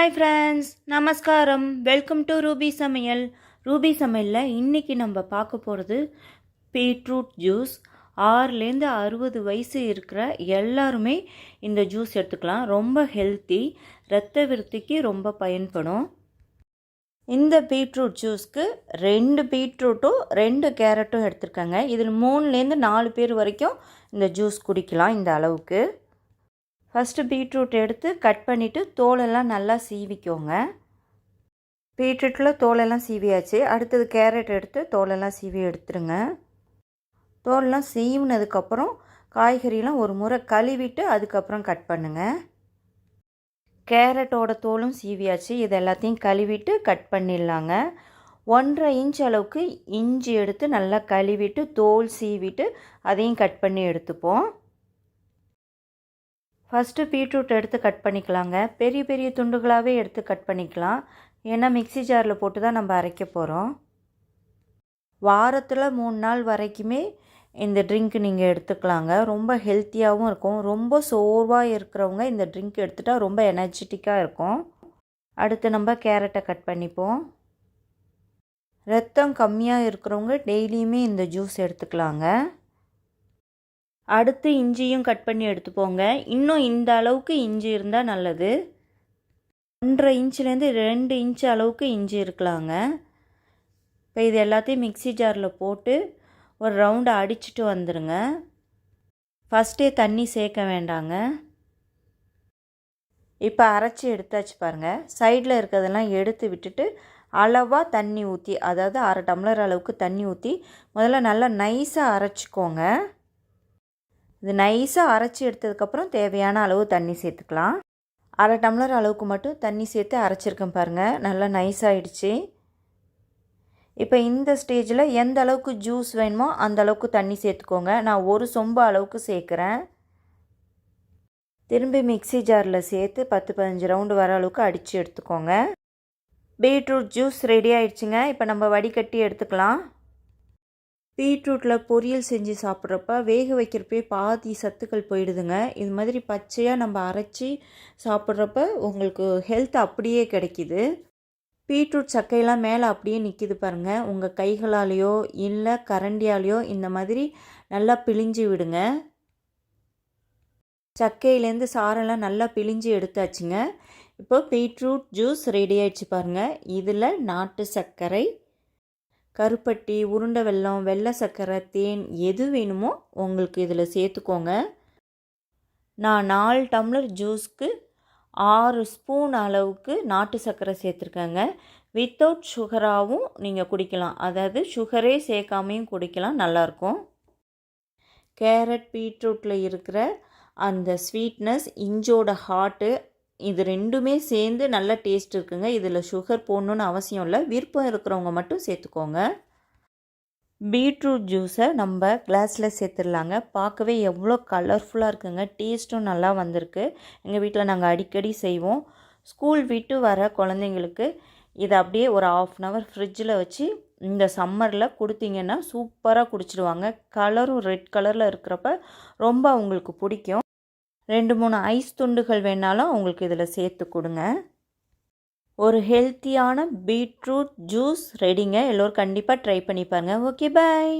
Hi friends நமஸ்காரம் welcome to Ruby சமையல் Ruby சமையலில் இன்றைக்கி நம்ம பார்க்க போகிறது பீட்ரூட் ஜூஸ் ஆறுலேருந்து அறுபது வயசு இருக்கிற எல்லாருமே இந்த ஜூஸ் எடுத்துக்கலாம். ரொம்ப ஹெல்த்தி இரத்த விருத்திக்கு ரொம்ப பயன்படும். இந்த பீட்ரூட் ஜூஸ்க்கு ரெண்டு பீட்ரூட்டும் ரெண்டு கேரட்டும் எடுத்துருக்காங்க. இதில் மூணுலேருந்து நாலு பேர் வரைக்கும் இந்த ஜூஸ் குடிக்கலாம் இந்த அளவுக்கு. ஃபஸ்ட்டு பீட்ரூட் எடுத்து கட் பண்ணிவிட்டு தோலெல்லாம் நல்லா சீவிக்கோங்க. பீட்ரூட்டில் தோலெல்லாம் சீவியாச்சு. அடுத்தது கேரட் எடுத்து தோலெல்லாம் சீவி எடுத்துருங்க. தோலெல்லாம் சீவினதுக்கப்புறம் காய்கறிலாம் ஒரு முறை கழுவிட்டு அதுக்கப்புறம் கட் பண்ணுங்கள் கேரட்டோட தோலும் சீவியாச்சு. இது எல்லாத்தையும் கழுவிட்டு கட் பண்ணிடலாங்க. ஒன்றரை இன்ச் அளவுக்கு இஞ்சி எடுத்து நல்லா கழுவிட்டு தோல் சீவிட்டு அதையும் கட் பண்ணி எடுத்துப்போம். ஃபஸ்ட்டு பீட்ரூட் எடுத்து கட் பண்ணிக்கலாங்க. பெரிய பெரிய துண்டுகளாகவே எடுத்து கட் பண்ணிக்கலாம். ஏன்னா மிக்சி ஜாரில் போட்டு தான் நம்ம அரைக்க போகிறோம் வாரத்தில் மூணு நாள் வரைக்குமே இந்த ட்ரிங்க் நீங்கள் எடுத்துக்கலாங்க. ரொம்ப ஹெல்த்தியாகவும் இருக்கும். ரொம்ப சோர்வாக இருக்கிறவங்க இந்த ட்ரிங்க் எடுத்துட்டால் ரொம்ப எனர்ஜெட்டிக்காக இருக்கும். அடுத்து நம்ம கேரட்டை கட் பண்ணிப்போம். ரத்தம் கம்மியாக இருக்கிறவங்க டெய்லியுமே இந்த ஜூஸ் எடுத்துக்கலாங்க. அடுத்து இஞ்சியும் கட் பண்ணி எடுத்துப்போங்க. இன்னும் இந்த அளவுக்கு இஞ்சி இருந்தால் நல்லது. ஒன்றரை இன்ச்சுலேருந்து ரெண்டு இன்ச் அளவுக்கு இஞ்சி இருக்கலாங்க. இப்போ இது எல்லாத்தையும் மிக்சி ஜாரில் போட்டு ஒரு ரவுண்டு அடிச்சுட்டு வந்துடுங்க ஃபஸ்ட்டே தண்ணி சேர்க்க வேண்டாங்க. இப்போ அரைச்சி எடுத்தாச்சு பாருங்கள் சைடில் இருக்கிறதெல்லாம் எடுத்து விட்டுட்டு அளவாக தண்ணி ஊற்றி அதாவது அரை டம்ளர் அளவுக்கு தண்ணி ஊற்றி முதல்ல நல்லா நைஸாக அரைச்சிக்கோங்க. இது நைஸாக அரைச்சி எடுத்ததுக்கப்புறம் தேவையான அளவு தண்ணி சேர்த்துக்கலாம். அரை டம்ளர் அளவுக்கு மட்டும் தண்ணி சேர்த்து அரைச்சிருக்கேன் பாருங்கள் நல்லா நைஸ் ஆகிடுச்சு இப்போ இந்த ஸ்டேஜில் எந்த அளவுக்கு ஜூஸ் வேணுமோ அந்த அளவுக்கு தண்ணி சேர்த்துக்கோங்க. நான் ஒரு சொம்பு அளவுக்கு சேர்க்குறேன். திரும்பி மிக்சி ஜாரில் சேர்த்து பத்து பதினஞ்சு ரவுண்டு வர அளவுக்கு அடித்து எடுத்துக்கோங்க. பீட்ரூட் ஜூஸ் ரெடி ஆயிடுச்சுங்க. இப்போ நம்ம வடிகட்டி எடுத்துக்கலாம். பீட்ரூட்டில் பொரியல் செஞ்சு சாப்பிட்றப்ப வேக வைக்கிறப்பே பாதி சத்துக்கள் போயிடுதுங்க. இது மாதிரி பச்சையாக நம்ம அரைச்சி சாப்பிட்றப்ப உங்களுக்கு ஹெல்த் அப்படியே கிடைக்கிது. பீட்ரூட் சக்கையெல்லாம் மேலே அப்படியே நிற்கிது பாருங்கள் உங்கள் கைகளாலேயோ இல்லை கரண்டியாலேயோ இந்த மாதிரி நல்லா பிழிஞ்சு விடுங்க. சக்கையிலேருந்து சாரெல்லாம் நல்லா பிழிஞ்சு எடுத்தாச்சுங்க. இப்போ பீட்ரூட் ஜூஸ் ரெடி ஆயிடுச்சு பாருங்கள் இதில் நாட்டு சர்க்கரை கருப்பட்டி உருண்டை வெல்லம் வெள்ளை சர்க்கரை தேன் எது வேணுமோ உங்களுக்கு இதில் சேர்த்துக்கோங்க. நான் நாலு டம்ளர் ஜூஸ்க்கு ஆறு ஸ்பூன் அளவுக்கு நாட்டு சர்க்கரை சேர்த்துருக்கேங்க. வித்தவுட் சுகராகவும் நீங்கள் குடிக்கலாம். அதாவது சுகரே சேர்க்காமையும் குடிக்கலாம். நல்லாயிருக்கும். கேரட் பீட்ரூட்டில் இருக்கிற அந்த ஸ்வீட்னஸ் இஞ்சோட ஹார்ட்டு இது ரெண்டுமே சேர்ந்து நல்ல டேஸ்ட் இருக்குங்க. இதில் சுகர் போடணுன்னு அவசியம் இல்லை. விருப்பம் இருக்கிறவங்க மட்டும் சேர்த்துக்கோங்க. பீட்ரூட் ஜூஸை நம்ம கிளாஸில் சேர்த்துடலாங்க. பார்க்கவே எவ்வளோ கலர்ஃபுல்லாக இருக்குங்க. டேஸ்ட்டும் நல்லா வந்திருக்கு. எங்கள் வீட்டில் நாங்கள் அடிக்கடி செய்வோம். ஸ்கூல் விட்டு வர குழந்தைங்களுக்கு இதை அப்படியே ஒரு ஆஃப் அன் ஹவர் ஃப்ரிட்ஜில் வச்சு இந்த சம்மரில் கொடுத்தீங்கன்னா சூப்பராக குடிச்சிடுவாங்க. கலரும் ரெட் கலரில் இருக்கிறப்ப ரொம்ப அவங்களுக்கு பிடிக்கும். ரெண்டு மூணு ஐஸ் துண்டுகள் வேணாலும் உங்களுக்கு இதில் சேர்த்து கொடுங்க. ஒரு ஹெல்த்தியான பீட்ரூட் ஜூஸ் ரெடிங்க எல்லோரும் கண்டிப்பாக ட்ரை பண்ணி பாருங்கள் ஓகே பாய்